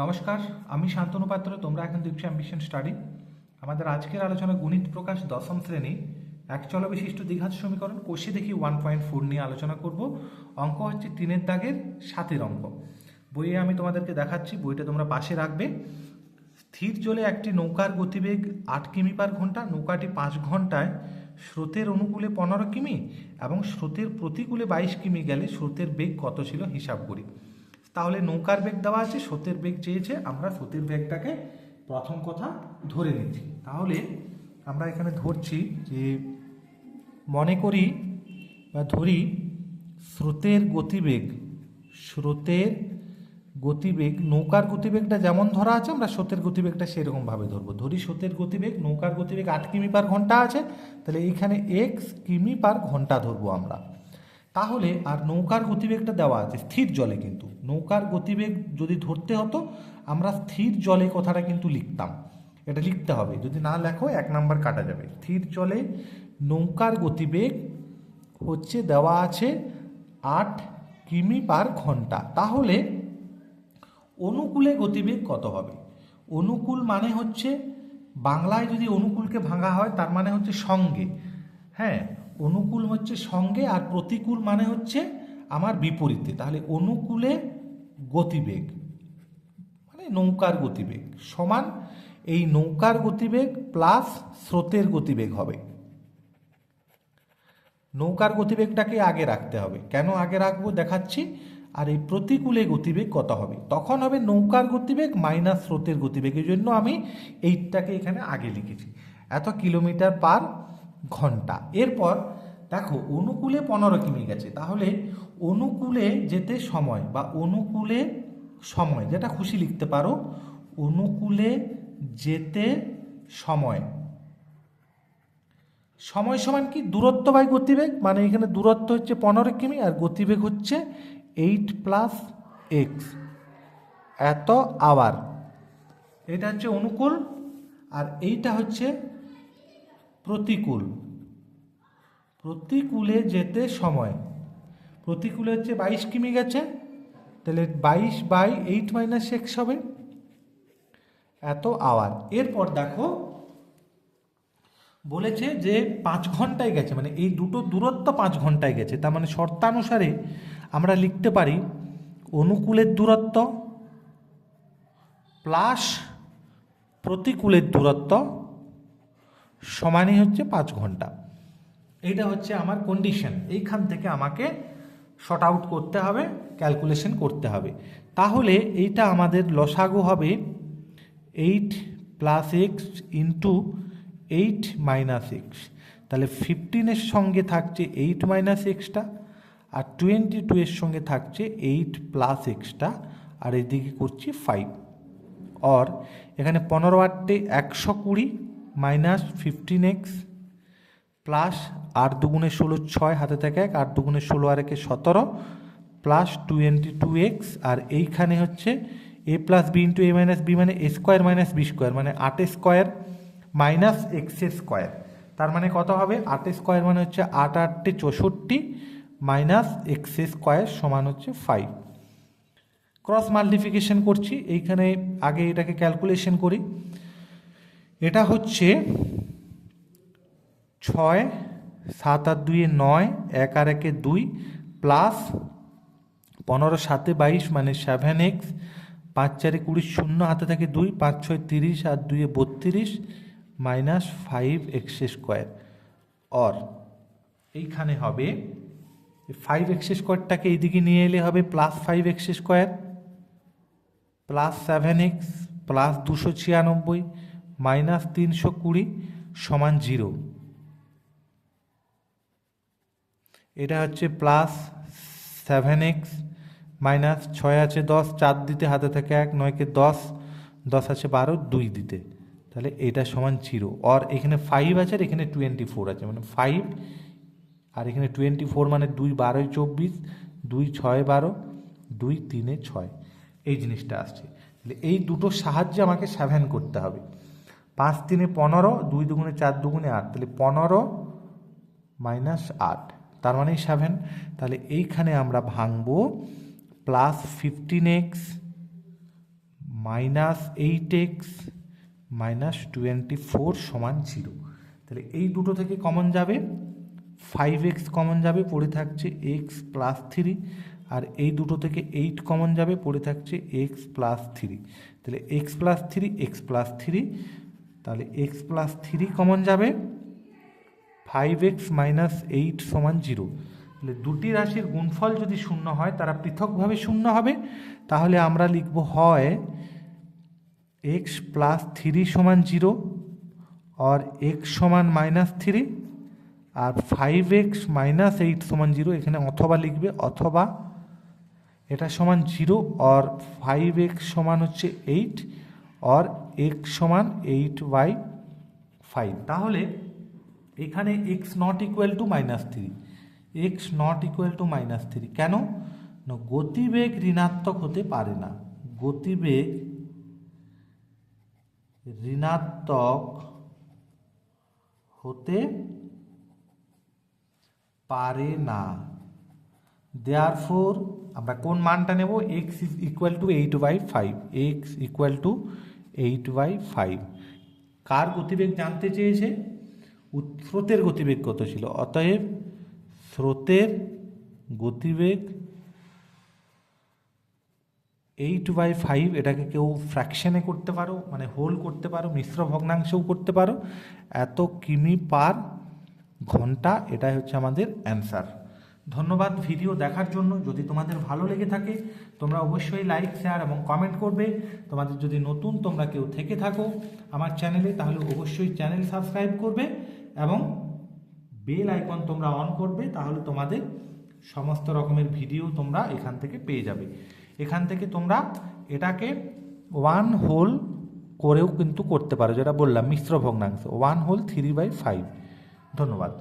নমস্কার, আমি শান্তনু পাত্র, তোমরা এখন দেখছ অ্যাম্বিশন স্টাডি। আমাদের আজকের আলোচনা গণিত প্রকাশ দশম শ্রেণি, এক চল বিশিষ্ট দ্বিঘাত সমীকরণ, কোষে দেখি ওয়ান পয়েন্ট ফোর নিয়ে আলোচনা করব। অঙ্ক হচ্ছে তিনের দাগের সাতের অঙ্ক। বইয়ে আমি তোমাদেরকে দেখাচ্ছি, বইটা তোমরা পাশে রাখবে। স্থির জলে একটি নৌকার গতিবেগ আট কিমি পার ঘণ্টা, নৌকাটি পাঁচ ঘন্টায় স্রোতের অনুকূলে পনেরো কিমি এবং স্রোতের প্রতিকূলে বাইশ কিমি গেলে স্রোতের বেগ কত ছিল হিসাব করি। তাহলে নৌকার বেগ দেওয়া আছে, স্রোতের বেগ চেয়েছে, আমরা স্রোতের বেগটাকে প্রথম কথা ধরে নিচ্ছি। তাহলে আমরা এখানে ধরছি যে মনে করি বা ধরি স্রোতের গতিবেগ স্রোতের গতিবেগ, নৌকার গতিবেগটা যেমন ধরা আছে, আমরা স্রোতের গতিবেগটা সেরকমভাবে ধরবো। ধরি স্রোতের গতিবেগ, নৌকার গতিবেগ আট কিমি পার ঘণ্টা আছে, তাহলে এইখানে এক্স কিমি পার ঘণ্টা ধরবো আমরা। তাহলে আর নৌকার গতিবেগটা দেওয়া আছে, স্থির জলে কিন্তু। নৌকার গতিবেগ যদি ধরতে হতো, আমরা স্থির জলে কথাটা কিন্তু লিখতাম। এটা লিখতে হবে, যদি না লেখো, এক নাম্বার কাটা যাবে। স্থির জলে নৌকার গতিবেগ হচ্ছে দেওয়া আছে আট কিমি পার ঘণ্টা। তাহলে অনুকূলে গতিবেগ কত হবে? অনুকূল মানে হচ্ছে, বাংলায় যদি অনুকূলকে ভাঙা হয়, তার মানে হচ্ছে সঙ্গে। হ্যাঁ? অনুকূল হচ্ছে সঙ্গে আর প্রতিকূল মানে হচ্ছে আমার বিপরীতে। তাহলে অনুকূলে গতিবেগ মানে নৌকার গতিবেগ সমান এই নৌকার গতিবেগ প্লাস স্রোতের গতিবেগ হবে। নৌকার গতিবেগটাকে আগে রাখতে হবে। কেন আগে রাখব দেখাচ্ছি। আর এই প্রতিকূলে গতিবেগ কত হবে? তখন হবে নৌকার গতিবেগ মাইনাস স্রোতের গতিবেগ। এই জন্য আমি এইটাকে এখানে আগে লিখেছি। এত কিলোমিটার পার ঘণ্টা। এরপর দেখো, অনুকূলে পনেরো কিমি গেছে। তাহলে অনুকূলে যেতে সময় বা অনুকূলে সময়, যেটা খুশি লিখতে পারো, অনুকূলে যেতে সময়। সময় সমান কি? দূরত্ব বাই গতিবেগ মানে এখানে দূরত্ব হচ্ছে পনেরো কিমি আর গতিবেগ হচ্ছে এইট প্লাস এক্স। এত আওয়ার। এটা হচ্ছে অনুকূল আর এইটা হচ্ছে প্রতিকূল। প্রতিকূলে যেতে সময়। প্রতিকূলে হচ্ছে বাইশ কিমি গেছে। তাহলে বাইশ বাই এইট মাইনাস এক্স হবে। এত আওয়ার এরপর দেখো, বলেছে যে পাঁচ ঘন্টায় গেছে। মানে এই দুটো দূরত্ব পাঁচ ঘন্টায় গেছে। তার মানে শর্তানুসারে আমরা লিখতে পারি অনুকূলের দূরত্ব প্লাস প্রতিকূলের দূরত্ব সমানই হচ্ছে পাঁচ ঘণ্টা। এইটা হচ্ছে আমার কন্ডিশন এইখান থেকে আমাকে শর্ট আউট করতে হবে ক্যালকুলেশন করতে হবে। তাহলে এইটা আমাদের লসাগু হবে eight plus x into eight minus x তাহলে ফিফটিনের সঙ্গে থাকছে এইট মাইনাস এক্সটা আর টোয়েন্টি টু এর সঙ্গে থাকছে এইট প্লাস এক্সটা আর এদিকে করছি ফাইভ অর এখানে পনেরো আটটে একশো কুড়ি মাইনাস ফিফটিন এক্স প্লাস আট দুগুণে ষোলো ছয় হাতে থেকে এক, আট দুগুণে ষোলো আর একে সতেরো প্লাস টোয়েন্টি টু এক্স আর এইখানে হচ্ছে a plus b into a minus b মানে a square minus b square মানে আট স্কোয়ার মাইনাস এক্স স্কোয়ার তার মানে কত হবে? আট স্কোয়ার মানে হচ্ছে আট আটটে চৌষট্টি মাইনাস এক্স স্কোয়ার সমান হচ্ছে ফাইভ ক্রস মাল্টিফিকেশন করছি, এইখানে আগে এটাকে ক্যালকুলেশন করি। এটা হচ্ছে ছয়, সাত আর দুইয়ে নয়, এক আর একে দুই, প্লাস পনেরো, সাতে বাইশ মানে সেভেন এক্স, পাঁচ চারে কুড়ি শূন্য, হাতে থাকে দুই, পাঁচ ছয় তিরিশ আর দুইয়ে বত্রিশ, minus five x square. Or, এইখানে হবে ফাইভ এক্স স্কোয়ারটাকে এইদিকে নিয়ে এলে হবে plus five x square, plus seven x, plus দুশো ছিয়ানব্বই মাইনাস তিনশো কুড়ি সমান জিরো। এটা হচ্ছে প্লাস সেভেন এক্স, মাইনাস ছয় আছে দশ, চার দিতে হাতে থেকে এক, নয়কে দশ দশ আছে বারো, দুই দিতে। তাহলে এটা সমান জিরো। আর এখানে ফাইভ আছে আর এখানে টোয়েন্টি ফোর আছে। মানে ফাইভ আর এখানে টোয়েন্টি ফোর মানে দুই বারোয় চব্বিশ, দুই ছয় বারো, দুই তিনে ছয়। এই জিনিসটা আসছে। এই দুটো সাহায্যে আমাকে সেভেন করতে হবে। পাঁচ তিনে পনেরো, দুই দুগুণে চার দুগুণে আট, তাহলে পনেরো মাইনাস আট, তার মানে সেভেন তাহলে এইখানে আমরা ভাঙবো plus fifteen x minus eight x minus twenty four সমান জিরো তাহলে এই দুটো থেকে কমন যাবে ফাইভ এক্স কমন যাবে, পড়ে থাকছে এক্স প্লাস থ্রি আর এই দুটো থেকে এইট কমন যাবে, পড়ে থাকছে এক্স প্লাস থ্রি তাহলে x plus three x plus three তাহলে এক্স প্লাস থ্রি কমন যাবে ফাইভ এক্স মাইনাস এইট সমান জিরো তাহলে দুটি রাশির গুণফল যদি শূন্য হয়, তারা পৃথকভাবে শূন্য হবে, তাহলে আমরা লিখব হয় এক্স প্লাস থ্রি সমান জিরো আর এক্স সমান মাইনাস থ্রি আর ফাইভ এক্স মাইনাস এইট সমান জিরো এখানে অথবা লিখবে, অথবা এটা সমান জিরো আর ফাইভ এক্স সমান হচ্ছে এইট আর এক্স সমান এইট বাই ফাইভ তাহলে এখানে x not equal to minus three x not equal to minus three কেন? গতিবেগ ঋণাত্মক হতে পারে না। গতিবেগ ঋণাত্মক হতে পারে না। দেয়ার ফোর আমরা কোন মানটা নেব? X is equal to eight by five x equal to eight by five. কার গতিবেগ জানতে চেয়েছে? স্রোতের গতিবেগ কত ছিল? অতএব স্রোতের গতিবেগ এইট বাই ফাইভ, এটাকে কেউ ফ্র্যাকশনে করতে পারো মানে হোল করতে পারো, মিশ্র ভগ্নাংশেও করতে পারো। এত কিমি পার ঘণ্টা, এটাই হচ্ছে আমাদের অ্যান্সার ধন্যবাদ ভিডিও দেখার জন্য। যদি তোমাদের ভালো লেগে থাকে, তোমরা অবশ্যই লাইক শেয়ার এবং কমেন্ট করবে। তোমাদের যদি নতুন, তোমরা কেউ থেকে থাকো আমার চ্যানেলে তাহলে অবশ্যই চ্যানেল সাবস্ক্রাইব করবে এবং বেল আইকন তোমরা অন করবে, তাহলে তোমাদের সমস্ত রকমের ভিডিও তোমরা এখান থেকে পেয়ে যাবে। এখান থেকে তোমরা এটাকে ওয়ান হোল করেও কিন্তু করতে পারো, যেটা বললাম, মিশ্র ভগ্নাংশ one whole three by five ধন্যবাদ।